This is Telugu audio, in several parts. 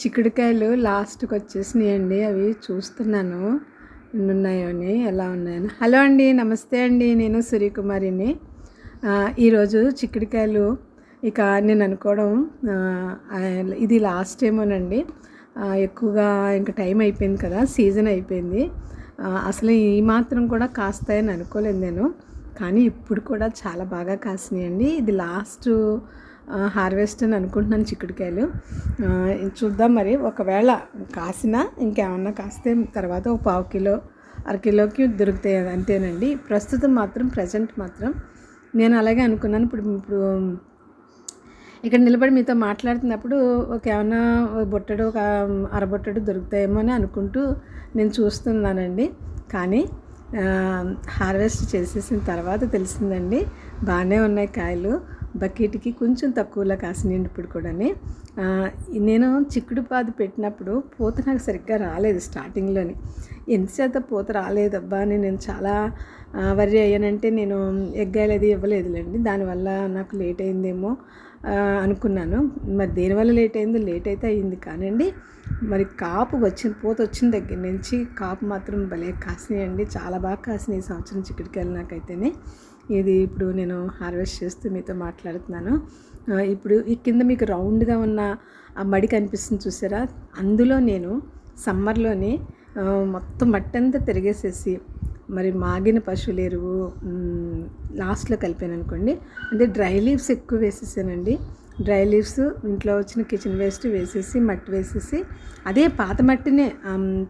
చిక్కుడుకాయలు లాస్ట్కి వచ్చేసినాయండి అవి చూస్తున్నాను. ఎన్ని ఉన్నాయో అని ఎలా ఉన్నాయని. హలో అండి నమస్తే అండి. నేను సూర్యకుమారిని. ఈరోజు చిక్కుడుకాయలు ఇక నేను అనుకోవడం ఇది లాస్ట్ ఏమోనండి ఎక్కువగా ఇంకా టైం అయిపోయింది కదా సీజన్ అయిపోయింది. అసలు ఈ మాత్రం కూడా కాస్తాయని అనుకోలేదు నేను. కానీ ఇప్పుడు కూడా చాలా బాగా కాసినాయండి. ఇది లాస్ట్ హార్వెస్ట్ అని అనుకుంటున్నాను చిక్కుడుకాయలు. చూద్దాం మరి. ఒకవేళ కాసినా ఇంకేమన్నా కాస్తే తర్వాత ఒక పావు కిలో అర కిలోకి దొరుకుతాయి అంతేనండి. ప్రస్తుతం మాత్రం ప్రజెంట్ మాత్రం. నేను అలాగే అనుకున్నాను. ఇప్పుడు ఇప్పుడు ఇక్కడ నిలబడి మీతో మాట్లాడుతున్నప్పుడు ఒక ఏమైనా ఒక బొట్టడు ఒక అరబొట్టడు దొరుకుతాయేమో అని అనుకుంటూ నేను చూస్తున్నానండి. కానీ హార్వెస్ట్ చేసేసిన తర్వాత తెలిసిందండి బాగానే ఉన్నాయి కాయలు. బకెట్కి కొంచెం తక్కువలో కాసినండి ఇప్పుడు కూడా నేను చిక్కుడు పాదు పెట్టినప్పుడు పూత నాకు సరిగ్గా రాలేదు స్టార్టింగ్లోని. ఎంతచేత పూత రాలేదబ్బా అని నేను చాలా వరి అయ్యానంటే నేను ఎగ్గాయలు అది ఇవ్వలేదులేండి. దానివల్ల నాకు లేట్ అయిందేమో అనుకున్నాను. మరి దేనివల్ల లేట్ అయిందో లేట్ అయితే అయింది కానండి. మరి కాపు వచ్చిన పూత వచ్చిన దగ్గర నుంచి కాపు మాత్రం భలే కాసినాయండి. చాలా బాగా కాసినాయి ఈ సంవత్సరం చిక్కుడుకాయలు నాకైతేనే. ఇది ఇప్పుడు నేను హార్వెస్ట్ చేస్తూ మీతో మాట్లాడుతున్నాను. ఇప్పుడు ఈ కింద మీకు రౌండ్గా ఉన్న ఆ మడి కనిపిస్తుంది చూసారా? అందులో నేను సమ్మర్లోనే మొత్తం మట్టి అంతా తిరిగేసేసి మరి మాగిన పశువుల ఎరువు లాస్ట్లో కలిపాను అనుకోండి. అంటే డ్రై లీవ్స్ ఎక్కువ వేసేసానండి. డ్రై లీవ్స్ ఇంట్లో వచ్చిన కిచెన్ వేస్ట్ వేసేసి మట్టి వేసేసి అదే పాత మట్టినే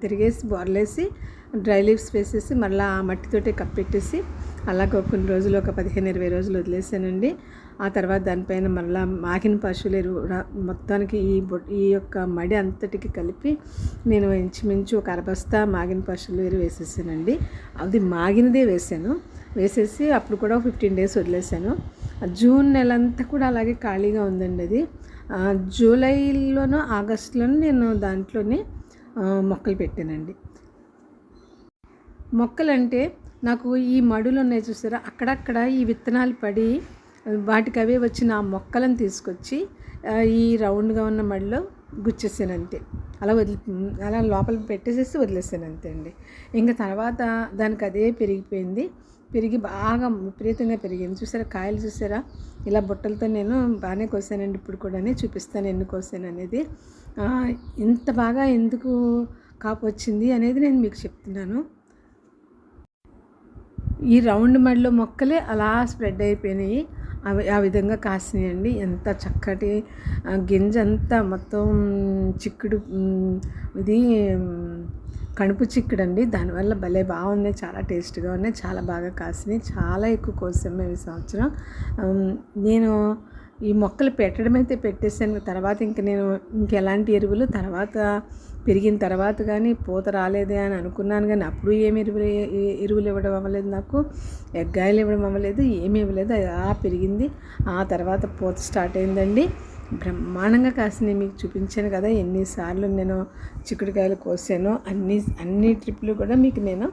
తిరిగేసి బోర్లేసి డ్రై లీవ్స్ వేసేసి మళ్ళీ ఆ మట్టితోటే కప్పెట్టేసి అలాగ కొన్ని రోజులు ఒక పదిహేను ఇరవై రోజులు వదిలేసానండి. ఆ తర్వాత దానిపైన మళ్ళీ మాగిన పశువులు ఎరువు మొత్తానికి ఈ ఈ యొక్క మడి అంతటికి కలిపి నేను ఇంచుమించు ఒక అరబస్తా మాగిన పశువులు ఎరువు వేసేసానండి. అది మాగినదే వేసాను. వేసేసి అప్పుడు కూడా ఫిఫ్టీన్ డేస్ వదిలేసాను. జూన్ నెల అంతా కూడా అలాగే ఖాళీగా ఉందండి అది. జూలైలోనూ ఆగస్టులోనూ నేను దాంట్లోనే మొక్కలు పెట్టానండి. మొక్కలంటే నాకు ఈ మడులు ఉన్నాయి చూసారా? అక్కడక్కడ ఈ విత్తనాలు పడి వాటికి అవే వచ్చిన ఆ మొక్కలను తీసుకొచ్చి ఈ రౌండ్గా ఉన్న మడిలో గుచ్చేసాను అంతే అలా వదిలి అలా లోపల పెట్టేసేసి వదిలేసాను అంతే అండి. ఇంకా తర్వాత దానికి అదే పెరిగిపోయింది. పెరిగి బాగా విపరీతంగా పెరిగింది. చూసారా కాయలు చూసారా? ఇలా బుట్టలతో నేను బాగానే కోసానండి. ఇప్పుడు కూడా చూపిస్తాను ఎన్ని కోసాను అనేది. ఇంత బాగా ఎందుకు కాపు వచ్చింది అనేది నేను మీకు చెప్తున్నాను. ఈ రౌండ్ మడిలో మొక్కలే అలా స్ప్రెడ్ అయిపోయినాయి. అవి ఆ విధంగా కాసినాయండి. ఎంత చక్కటి గింజ అంతా మొత్తం చిక్కుడు ఇది కణుపు చిక్కుడు అండి దానివల్ల భలే బాగున్నాయి చాలా టేస్ట్గా ఉన్నాయి చాలా బాగా కాసినాయి చాలా ఎక్కువ కోసాం మేము ఈ సంవత్సరం. నేను ఈ మొక్కలు పెట్టడమైతే పెట్టేసాను తర్వాత ఇంక నేను ఇంకెలాంటి ఎరువులు తర్వాత పెరిగిన తర్వాత కానీ పూత రాలేదే అని అనుకున్నాను కానీ అప్పుడు ఏమి ఎరువులు ఎరువులు ఇవ్వడం అవ్వలేదు నాకు. ఎగ్గాయలు ఇవ్వడం అవ్వలేదు ఏమి ఇవ్వలేదు. అది అలా పెరిగింది. ఆ తర్వాత పూత స్టార్ట్ అయిందండి. బ్రహ్మాండంగా కాసినాయి మీకు చూపించాను కదా ఎన్నిసార్లు నేను చిక్కుడుకాయలు కోసాను అన్ని అన్ని ట్రిప్లు కూడా మీకు నేను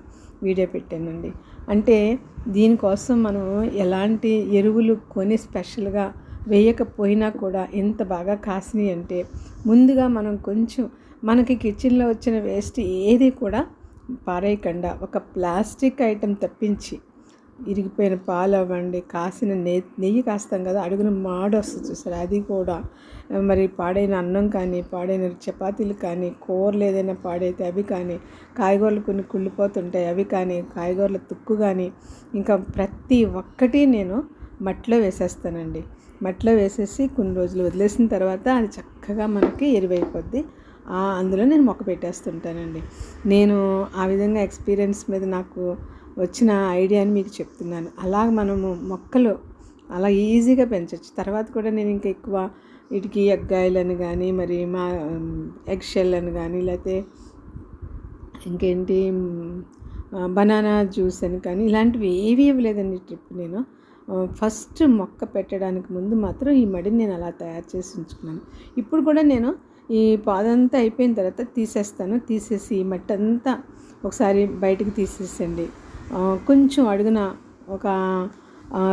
వీడియో పెట్టానండి. అంటే దీనికోసం మనం ఎలాంటి ఎరువులు కొని స్పెషల్గా వేయకపోయినా కూడా ఎంత బాగా కాసినాయి అంటే ముందుగా మనం కొంచెం మనకి కిచెన్లో వచ్చిన వేస్ట్ ఏది కూడా పారేయకుండా ఒక ప్లాస్టిక్ ఐటెం తప్పించి ఇరిగిపోయిన పాలు అవ్వండి కాసిన నెయ్యి నెయ్యి కాస్తాం కదా అడుగున మాడు వస్తుంది చూసారు? అది కూడా. మరి పాడైన అన్నం కానీ పాడైన చపాతీలు కానీ కూరలు ఏదైనా పాడైతే అవి కానీ కాయగూరలు కొన్ని కుళ్ళిపోతుంటాయి అవి కానీ కాయగూరల తుక్కు కానీ ఇంకా ప్రతి ఒక్కటి నేను మట్టిలో వేసేస్తానండి. మట్టిలో వేసేసి కొన్ని రోజులు వదిలేసిన తర్వాత అది చక్కగా మనకి ఎరువైపోద్ది. ఆ, అందులో నేను మొక్క పెట్టేస్తుంటానండి. నేను ఆ విధంగా ఎక్స్పీరియన్స్ మీద నాకు వచ్చిన ఐడియాని మీకు చెప్తున్నాను. అలా మనము మొక్కలు అలా ఈజీగా పెంచవచ్చు తర్వాత కూడా నేను ఇంకా ఎక్కువ వీటికి ఎగ్గాయలను కానీ మరి మా ఎగ్ షెల్ అని కానీ లేకపోతే ఇంకేంటి బనానా జ్యూస్ అని కానీ ఇలాంటివి ఏవి ఇవ్వలేదండి ట్రిప్ నేను. ఫస్ట్ మొక్క పెట్టడానికి ముందు మాత్రం ఈ మడిని నేను అలా తయారు చేసి ఉంచుకున్నాను. ఇప్పుడు కూడా నేను ఈ పాదంతా అయిపోయిన తర్వాత తీసేస్తాను. తీసేసి ఈ మట్టి అంతా ఒకసారి బయటికి తీసేసండి కొంచెం అడుగున ఒక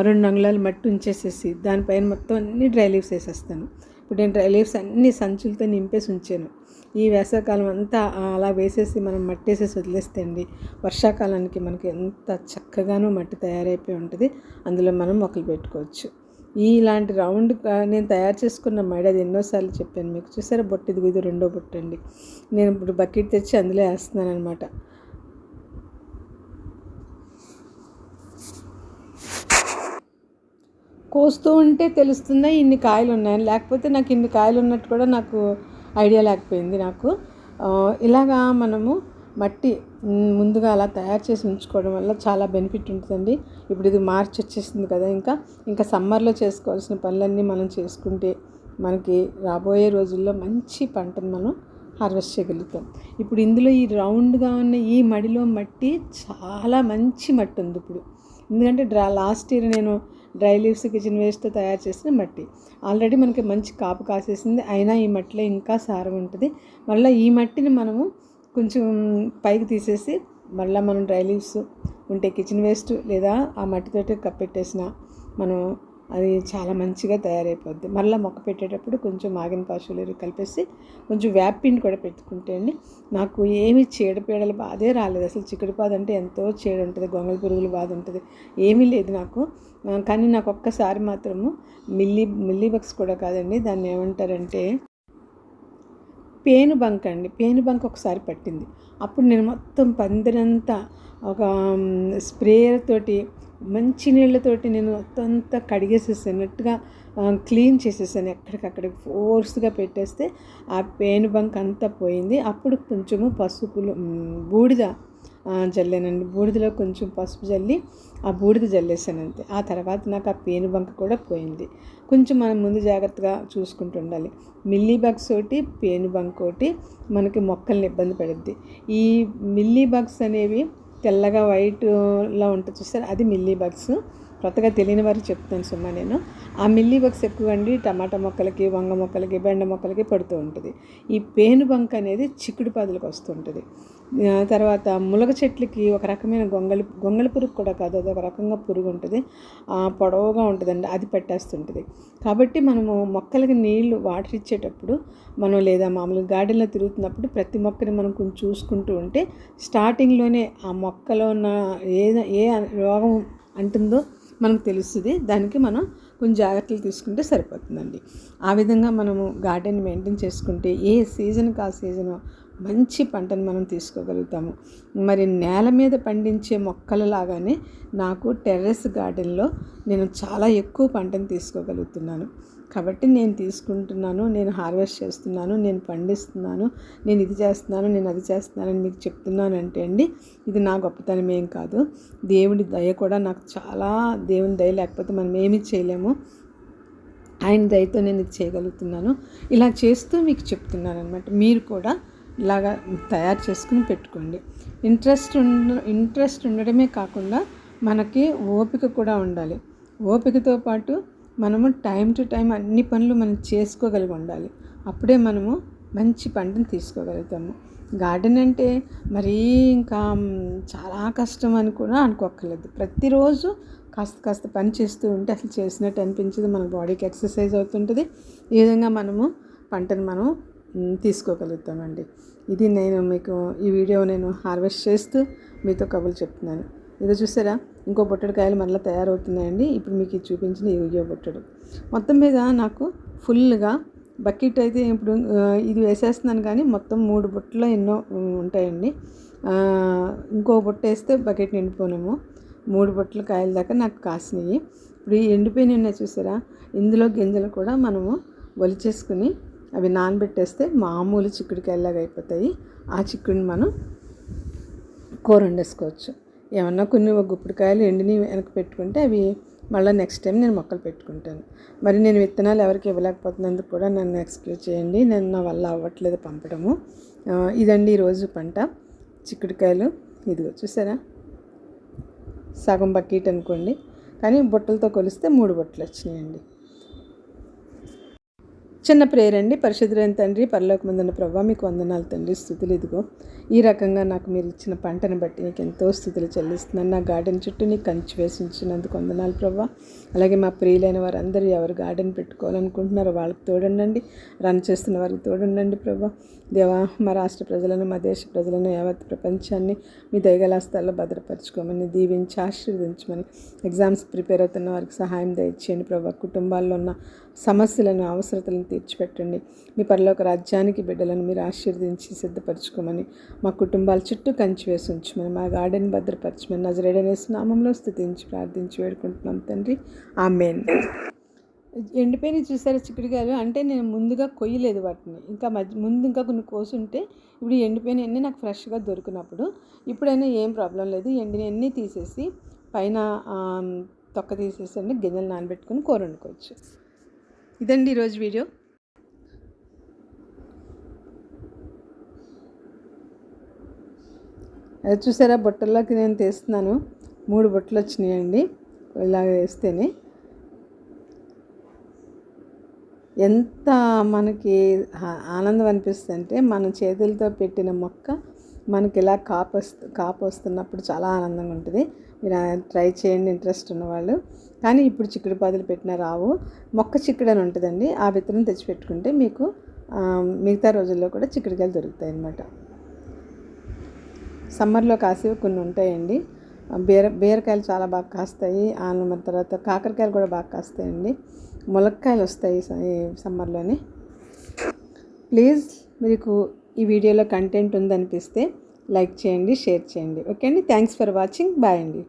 రెండు అంగుళాలు మట్టి ఉంచేసేసి దానిపైన మొత్తం అన్ని డ్రై లీవ్స్ వేసేస్తాను. ఇప్పుడు నేను డ్రై లీవ్స్ అన్ని సంచులతో నింపేసి ఉంచాను. ఈ వేసవికాలం అంతా అలా వేసేసి మనం మట్టి వేసేసి వదిలేస్తే అండి వర్షాకాలానికి మనకి ఎంత చక్కగానో మట్టి తయారైపోయి ఉంటుంది. అందులో మనం మొక్కలు పెట్టుకోవచ్చు. ఇలాంటి రౌండ్ నేను తయారు చేసుకున్న మడి అది ఎన్నోసార్లు చెప్పాను మీకు. చూసారా బొట్టు? ఇది ఇది రెండో బొట్టు అండి. నేను ఇప్పుడు బకెట్ తెచ్చి అందులో వేస్తున్నాను అనమాట కోస్తూ ఉంటే తెలుస్తుందా ఇన్ని కాయలు ఉన్నాయని లేకపోతే నాకు ఇన్ని కాయలు ఉన్నట్టు కూడా నాకు ఐడియా లేకపోయింది నాకు. ఇలాగా మనము మట్టి ముందుగా అలా తయారు చేసి ఉంచుకోవడం వల్ల చాలా బెనిఫిట్ ఉంటుందండి. ఇప్పుడు ఇది మార్చ్ వచ్చేసింది కదా ఇంకా ఇంకా సమ్మర్లో చేసుకోవాల్సిన పనులన్నీ మనం చేసుకుంటే మనకి రాబోయే రోజుల్లో మంచి పంటను మనం హార్వెస్ట్ చేయగలుగుతాం. ఇప్పుడు ఇందులో ఈ రౌండ్గా ఉన్న ఈ మడిలో మట్టి చాలా మంచి మట్టి ఉంది ఇప్పుడు. ఎందుకంటే డ్రా లాస్ట్ ఇయర్ నేను డ్రై లీవ్స్ కిచెన్ వేస్ట్తో తయారు చేసిన మట్టి. ఆల్రెడీ మనకి మంచి కాపు కాసేసింది. అయినా ఈ మట్టిలో ఇంకా సారం ఉంటుంది. మళ్ళీ ఈ మట్టిని మనము కొంచెం పైకి తీసేసి మళ్ళీ మనం డ్రై లీవ్స్ ఉంటే కిచెన్ వేస్ట్ లేదా ఆ మట్టితోటి కప్పెట్టేసిన మనం అది చాలా మంచిగా తయారైపోద్ది. మళ్ళీ మొక్క పెట్టేటప్పుడు కొంచెం మాగిన పశువులు కలిపేసి కొంచెం వేపిండి కూడా పెట్టుకుంటే అండి నాకు ఏమి చీడపీడల బాధే రాలేదు. అసలు చిక్కుడు పాద అంటే ఎంతో చీడ ఉంటుంది గొంగళ పురుగుల బాధ ఉంటుంది ఏమీ లేదు నాకు. కానీ నాకు ఒక్కసారి మాత్రము మిల్లీ మిల్లీ బక్స్ కూడా కాదండి దాన్ని ఏమంటారంటే పేను బంక్ అండి. పేను బంక్ ఒకసారి పట్టింది. అప్పుడు నేను మొత్తం పందిరంతా ఒక స్ప్రేయర్ తోటి మంచి నీళ్ళతోటి నేను మొత్తం అంతా కడిగేసేసినట్టుగా క్లీన్ చేసేసాను. ఎక్కడికక్కడికి ఫోర్స్గా పెట్టేస్తే ఆ పేను బంక్ అంతా పోయింది. అప్పుడు కొంచెము పసుపులు బూడిద జల్లానండి. బూడిదలో కొంచెం పసుపు జల్లి ఆ బూడిద జల్లేసాను అంతే ఆ తర్వాత నాకు ఆ పేను బంక కూడా పోయింది. కొంచెం మనం ముందు జాగ్రత్తగా చూసుకుంటూ ఉండాలి మిల్లీ బగ్స్ ఒకటి పేను బంక్ ఒకటి మనకి మొక్కల్ని ఇబ్బంది పడుద్ది. ఈ మిల్లీ బగ్స్ అనేవి తెల్లగా వైట్లో ఉంటుంది చూస్తారు అది మిల్లీ బగ్స్. కొత్తగా తెలియని వారికి చెప్తాను సుమ్మా నేను. ఆ మిల్లీ బగ్స్ ఎక్కువ అండి. టమాటా మొక్కలకి వంగ మొక్కలకి బెండ మొక్కలకి పడుతూ ఉంటుంది. ఈ పేను బంక్ అనేది చిక్కుడు పాదులకు వస్తుంటుంది తర్వాత ములగ చెట్లకి ఒక రకమైన గొంగళి గొంగలి పురుగు కూడా కాదు అది ఒక రకంగా పురుగు ఉంటుంది. పొడవుగా ఉంటుందండి. అది పెట్టేస్తుంటుంది. కాబట్టి మనము మొక్కలకి నీళ్ళు వాటర్ ఇచ్చేటప్పుడు మనం లేదా మామూలుగా గార్డెన్లో తిరుగుతున్నప్పుడు ప్రతి మొక్కని మనం కొంచెం చూసుకుంటూ ఉంటే స్టార్టింగ్లోనే ఆ మొక్కలో ఉన్న ఏ ఏ రోగం అంటుందో మనకు తెలుస్తుంది దానికి మనం కొన్ని జాగ్రత్తలు తీసుకుంటే సరిపోతుందండి. ఆ విధంగా మనము గార్డెన్ మెయింటైన్ చేసుకుంటే ఏ సీజన్కి ఆ సీజన్ మంచి పంటను మనం తీసుకోగలుగుతాము. మరి నేల మీద పండించే మొక్కల లాగానే నాకు టెర్రస్ గార్డెన్లో నేను చాలా ఎక్కువ పంటను తీసుకోగలుగుతున్నాను. కాబట్టి నేను తీసుకుంటున్నాను నేను హార్వెస్ట్ చేస్తున్నాను నేను పండిస్తున్నాను నేను ఇది చేస్తున్నాను నేను అది చేస్తున్నానని మీకు చెప్తున్నాను అంటే అండి ఇది నా గొప్పతనం ఏం కాదు. దేవుడి దయ కూడా నాకు చాలా దేవుని దయ లేకపోతే మనం ఏమీ చేయలేము. ఆయన దయతో నేను ఇది చేయగలుగుతున్నాను. ఇలా చేస్తూ మీకు చెప్తున్నాను అనమాట మీరు కూడా ఇలాగా తయారు చేసుకుని పెట్టుకోండి. ఇంట్రెస్ట్ ఉండ ఇంట్రెస్ట్ ఉండడమే కాకుండా మనకి ఓపిక కూడా ఉండాలి. ఓపికతో పాటు మనము టైం టు టైం అన్ని పనులు మనం చేసుకోగలిగి ఉండాలి. అప్పుడే మనము మంచి పంటను తీసుకోగలుగుతాము. గార్డెన్ అంటే మరీ ఇంకా చాలా కష్టం అని కూడా అనుకోక్కర్లేదు. ప్రతిరోజు కాస్త కాస్త పని చేస్తూ ఉంటే అసలు చేసినట్టు అనిపించదు. మన బాడీకి ఎక్సర్సైజ్ అవుతుంటుంది. ఈ విధంగా మనము పంటను మనం తీసుకోగలుగుతామండి. ఇది నేను మీకు ఈ వీడియో నేను హార్వెస్ట్ చేస్తూ మీతో కబులు చెప్తున్నాను. ఇది చూసారా? ఇంకో బొట్టడికాయలు మళ్ళీ తయారవుతున్నాయండి. ఇప్పుడు మీకు ఇది చూపించిన ఈ బొట్టడు. మొత్తం మీద నాకు ఫుల్గా బకెట్ అయితే ఇప్పుడు ఇది వేసేస్తున్నాను కానీ మొత్తం మూడు బుట్టలు ఎన్నో ఉంటాయండి. ఇంకో బుట్ట వేస్తే బకెట్ నిండిపోనేమో. మూడు బుట్టలు కాయల దాకా నాకు కాసినాయి. ఇప్పుడు ఈ ఎండిపోయిన ఉన్నాయి చూసారా? ఇందులో గింజలు కూడా మనము ఒలిచేసుకుని అవి నానబెట్టేస్తే మామూలు చిక్కుడుకాయలాగా అయిపోతాయి. ఆ చిక్కుడిని మనం కూర వండేసుకోవచ్చు. ఏమన్నా కొన్ని ఒక గుప్పిడికాయలు ఎండిని వెనక పెట్టుకుంటే అవి మళ్ళీ నెక్స్ట్ టైం నేను మొక్కలు పెట్టుకుంటాను. మరి నేను విత్తనాలు ఎవరికి ఇవ్వలేకపోతున్నందుకు కూడా నన్ను ఎక్స్క్యూజ్ చేయండి. నేను నా వల్ల అవ్వట్లేదు పంపడము. ఇదండి ఈరోజు పంట. చిక్కుడుకాయలు. ఇదిగో చూసారా? సగం బకెట్ అనుకోండి. కానీ బుట్టలతో కొలిస్తే మూడు బుట్టలు వచ్చినాయండి. చిన్న ప్రేయర్ అండి. పరిశుద్ధులైన తండ్రి పరలోకమందున్న ప్రభావ మీకు వందనాలు తండ్రి. స్థుతులు ఇదిగో. ఈ రకంగా నాకు మీరు ఇచ్చిన పంటను బట్టి నీకు ఎంతో స్థుతులు చెల్లిస్తున్నాను. నా గార్డెన్ చుట్టూ నీకు కంచి వేసించినందుకు వందనాలు ప్రభావ అలాగే మా ప్రియులైన వారందరూ ఎవరు గార్డెన్ పెట్టుకోవాలనుకుంటున్నారో వాళ్ళకి తోడుండండి. రన్ చేస్తున్న వారికి తోడుండండి ప్రభా దేవా మా రాష్ట్ర ప్రజలను మా దేశ ప్రజలను యావత్ ప్రపంచాన్ని మీ దయగలాస్తాల్లో భద్రపరచుకోమని దీవించి ఆశీర్వదించమని ఎగ్జామ్స్ ప్రిపేర్ అవుతున్న వారికి సహాయం దయచేయండి ప్రభా. కుటుంబాల్లో ఉన్న సమస్యలను అవసరతలను తీర్చిపెట్టండి. మీ పరలోక రాజ్యానికి బిడ్డలను మీరు ఆశీర్వదించి సిద్ధపరచుకోమని మా కుటుంబాల చుట్టూ కంచి వేసి ఉంచమని మా గార్డెన్ భద్రపరచమని నజరేడనేసి నామంలో స్థుతించి ప్రార్థించి వేడుకుంటున్నాం తండ్రి. ఆమెన్. ఎండిపోయిన చూసారా చిక్కుడుకాయలు అంటే నేను ముందుగా కొయ్యలేదు వాటిని. ఇంకా మధ్య ముందు ఇంకా కొన్ని కోసుంటే ఇప్పుడు ఎండిపోయినవన్నీ నాకు ఫ్రెష్గా దొరికినప్పుడు ఇప్పుడైనా ఏం ప్రాబ్లం లేదు. ఎండినవన్నీ తీసేసి పైన తొక్క తీసేసి గింజలు నానబెట్టుకుని కూర వండుకోవచ్చు. ఇదండి ఈరోజు వీడియో. అది చూసారా? బుట్టల్లోకి నేను తీస్తున్నాను. మూడు బుట్టలు వచ్చినాయండి ఇలా వేస్తేనే. ఎంత మనకి ఆనందం అనిపిస్తుంది అంటే మన చేతులతో పెట్టిన మొక్క మనకి ఇలా కాపు వస్తు కాపు వస్తున్నప్పుడు చాలా ఆనందంగా ఉంటుంది. మీరు ట్రై చేయండి ఇంట్రెస్ట్ ఉన్నవాళ్ళు. కానీ ఇప్పుడు చిక్కుడు పాదులు పెట్టిన రావు మొక్క చిక్కుడు అని ఉంటుందండి. ఆ విత్తనం తెచ్చి పెట్టుకుంటే మీకు మిగతా రోజుల్లో కూడా చిక్కుడుకాయలు దొరుకుతాయి అన్నమాట. సమ్మర్లో కాసేవి కొన్ని ఉంటాయండి. బీర బీరకాయలు చాలా బాగా కాస్తాయి. ఆ తర్వాత కాకరకాయలు కూడా బాగా కాస్తాయండి. ములక్కాయలు వస్తాయి సమ్మర్లోనే. ప్లీజ్ మీకు ఈ వీడియోలో కంటెంట్ ఉందనిపిస్తే లైక్ చేయండి షేర్ చేయండి. ఓకే అండి? Thanks for watching. బాయ్ అండి.